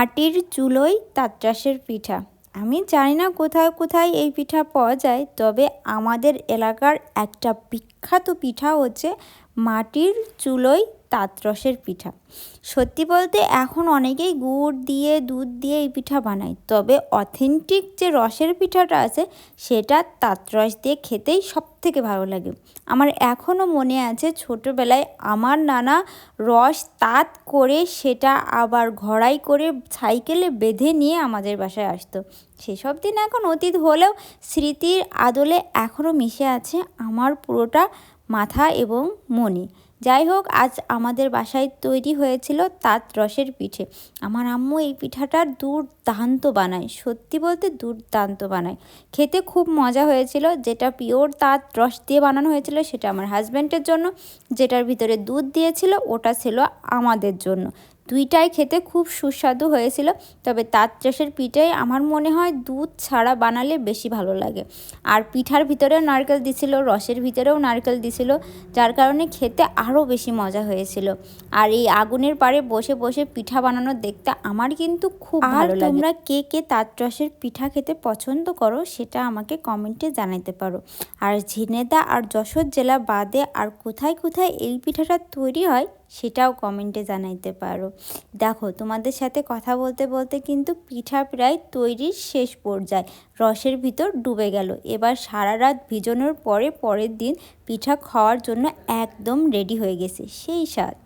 মাটির চুলোয় তাঁতরাসের পিঠা। আমি জানি না কোথায় কোথায় এই পিঠা পাওয়া যায়, তবে আমাদের এলাকার একটা বিখ্যাত পিঠা হচ্ছে মাটির চুলোয় তাঁতরসের পিঠা। সত্যি বলতে এখন অনেকেই গুড় দিয়ে, দুধ দিয়ে এই পিঠা বানায়। তবে অথেন্টিক যে রসের পিঠাটা আছে, সেটা তাঁতরস দিয়ে খেতেই সব থেকে ভালো লাগে। আমার এখনও মনে আছে ছোটোবেলায় আমার নানা রস তাঁত করে সেটা আবার ঘড়াই করে সাইকেলে বেঁধে নিয়ে আমাদের বাসায় আসতো। সেসব দিন এখন অতীত হলেও স্মৃতির আদলে এখনও মিশে আছে আমার পুরোটা মাথা এবং মনে। যাই হোক আজ আমাদের বাসায় তৈরি হয়েছিল তাঁত রসের পিঠে। আমার আম্মু এই পিঠাটা দুর্দান্ত বানায়, সত্যি বলতে দুর্দান্ত বানায়। খেতে খুব মজা হয়েছিল, যেটা পিওর তাঁত রস দিয়ে বানানো হয়েছিল সেটা আমার হাজব্যান্ডের জন্য, যেটার ভিতরে দুধ দিয়েছিল, ওটা ছিল আমাদের জন্য। দুইটাই খেতে খুব সুস্বাদু হয়েছিল তবে তাঁত চাষের পিঠাই আমার মনে হয় দুধ ছাড়া বানালে বেশি ভালো লাগে। আর পিঠার ভিতরেও নারকেল দিছিল রসের ভিতরেও নারকেল দিছিল যার কারণে খেতে আরও বেশি মজা হয়েছিল। আর এই আগুনের পাড়ে বসে বসে পিঠা বানানো দেখতে আমার কিন্তু খুব ভালো লাগে। তোমরা কে কে তাঁত রসের পিঠা খেতে পছন্দ করো সেটা আমাকে কমেন্টে জানাতে পারো। আর ঝিনেদা আর যশোর জেলা বাদে আর কোথায় কোথায় এই পিঠাটা তৈরি হয় সেটাও কমেন্টে জানাইতে পারো। দেখো, তোমাদের সাথে কথা বলতে বলতে কিন্তু পিঠা প্রায় তৈরির শেষ পর্যায়ে। রসের ভিতর ডুবে গেল। এবার সারা রাত ভিজানোর পরে পরের দিন পিঠা খাওয়ার জন্য একদম রেডি হয়ে গেছে। সেই স্বাদ।